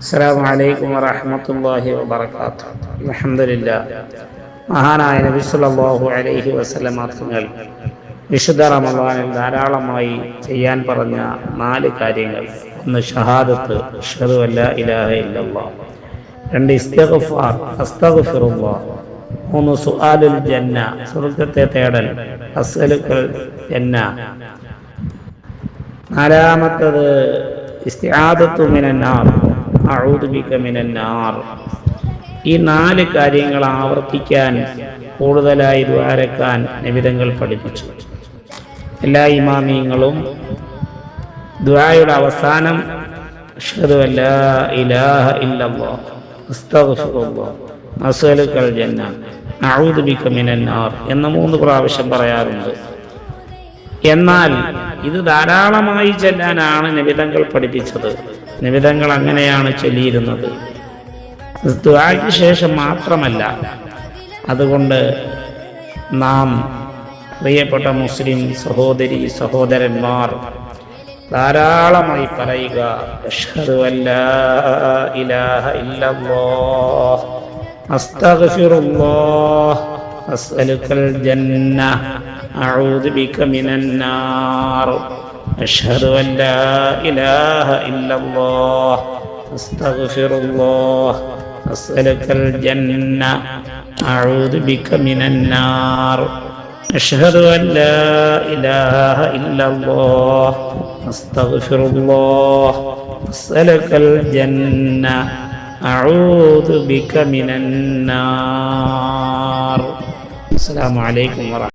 അസ്സാം വലൈക്കും വറഹമത്തല്ലാഹി വബർക്കാത്തു അലഹമില്ല മഹാനായ നബി സല്ലല്ലാഹു അലൈഹി വസല്ലമ തങ്ങൾ വിശുദ്ധ റമദാനിൽ ധാരാളമായി ചെയ്യാൻ പറഞ്ഞ നാല് കാര്യങ്ങൾ. ഒന്ന് ഷഹാദത്ത് അല്ലാ ഇലാഹ ഇല്ലല്ലാഹ്. രണ്ട് ഇസ്തിഗ്ഫാർ അസ്തഗ്ഫിറുല്ലാഹ് മൂന്ന് സുആലുൽ ജന്ന സ്വർഗത്തെ തേടൽ അസ്അലുക്കൽ ജന്ന. നാലാമത്തത് ഇസ്തിആദത്തു മിനന്നാർ. ഈ നാല് കാര്യങ്ങൾ ആവർത്തിക്കാൻ കൂടുതലായി ദ്വാരക്കാൻ നിമിതങ്ങൾ പഠിപ്പിച്ചു. എല്ലാ ഇമാമിയങ്ങളും ദ്വായുടെ അവസാനം എന്ന മൂന്ന് പ്രാവശ്യം പറയാറുണ്ട്. എന്നാൽ ഇത് ധാരാളമായി ചെല്ലാനാണ് നിബിതങ്ങൾ പഠിപ്പിച്ചത്. നിമിതങ്ങൾ അങ്ങനെയാണ് ചൊല്ലിയിരുന്നത്. ദ്വാക്ക് ശേഷം മാത്രമല്ല അതുകൊണ്ട് നാം പ്രിയപ്പെട്ട മുസ്ലിം സഹോദരി സഹോദരന്മാർ ധാരാളമായി പറയുക അസ്തഗ്ഫിറുല്ലാഹ് അസ്അലുക്കൽ ജന്ന أعوذ بك من النار أشهد أن لا إله إلا الله أستغفر الله أسألك الجنة أعوذ بك من النار أشهد أن لا إله إلا الله أستغفر الله أسألك الجنة أعوذ بك من النار السلام عليكم ورحمة